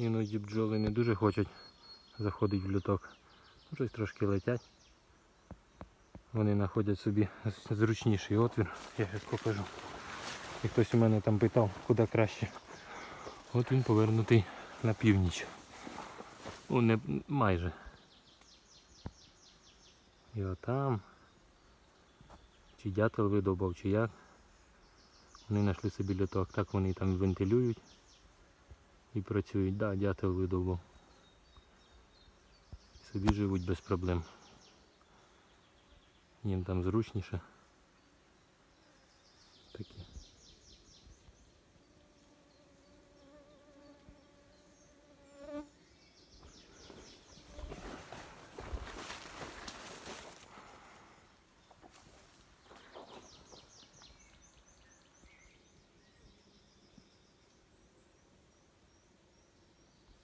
Іноді бджоли не дуже хочуть заходити в люток. Ну, Щось трошки летять. Вони знаходять собі зручніший отвір. Я зараз покажу. І хтось у мене там питав, куди краще. От він повернутий на північ. Ну, не майже. І отам. Чи дятел видобав, чи як. Вони знайшли собі літок. Так вони там вентилюють і працюють. так, Да, дятел видовбав. Собі живуть без проблем. Їм там зручніше. Такі.